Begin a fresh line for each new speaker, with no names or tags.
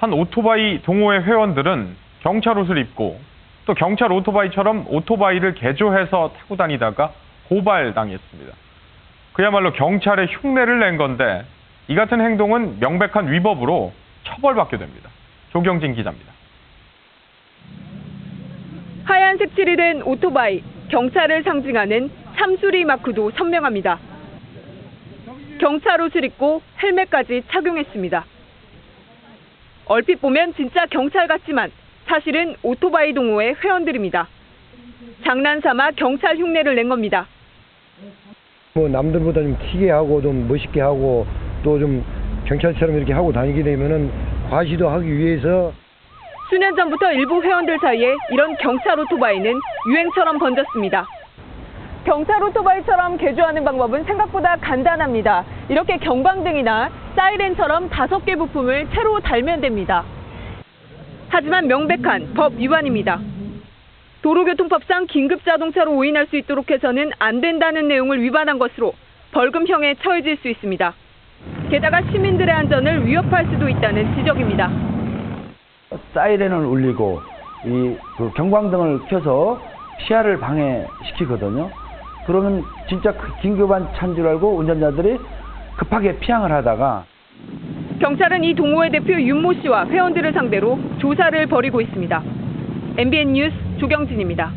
한 오토바이 동호회 회원들은 경찰 옷을 입고 또 경찰 오토바이처럼 오토바이를 개조해서 타고 다니다가 고발당했습니다. 그야말로 경찰의 흉내를 낸 건데 이 같은 행동은 명백한 위법으로 처벌받게 됩니다. 조경진 기자입니다.
하얀 색 칠이 된 오토바이, 경찰을 상징하는 참수리 마크도 선명합니다. 경찰 옷을 입고 헬멧까지 착용했습니다. 얼핏 보면 진짜 경찰 같지만 사실은 오토바이 동호회 회원들입니다. 장난삼아 경찰 흉내를 낸 겁니다.
뭐 남들보다 좀 튀게 하고 좀 멋있게 하고 또 좀 경찰처럼 이렇게 하고 다니게 되면은 과시도 하기 위해서
수년 전부터 일부 회원들 사이에 이런 경찰 오토바이는 유행처럼 번졌습니다. 경찰 오토바이처럼 개조하는 방법은 생각보다 간단합니다. 이렇게 경광등이나 사이렌처럼 다섯 개 부품을 새로 달면 됩니다. 하지만 명백한 법 위반입니다. 도로교통법상 긴급 자동차로 오인할 수 있도록 해서는 안 된다는 내용을 위반한 것으로 벌금형에 처해질 수 있습니다. 게다가 시민들의 안전을 위협할 수도 있다는 지적입니다.
사이렌을 울리고 이 그 경광등을 켜서 시야를 방해시키거든요. 그러면 진짜 그 긴급한 차인 줄 알고 운전자들이 급하게 피항을 하다가
경찰은 이 동호회 대표 윤모 씨와 회원들을 상대로 조사를 벌이고 있습니다. MBN 뉴스 조경진입니다.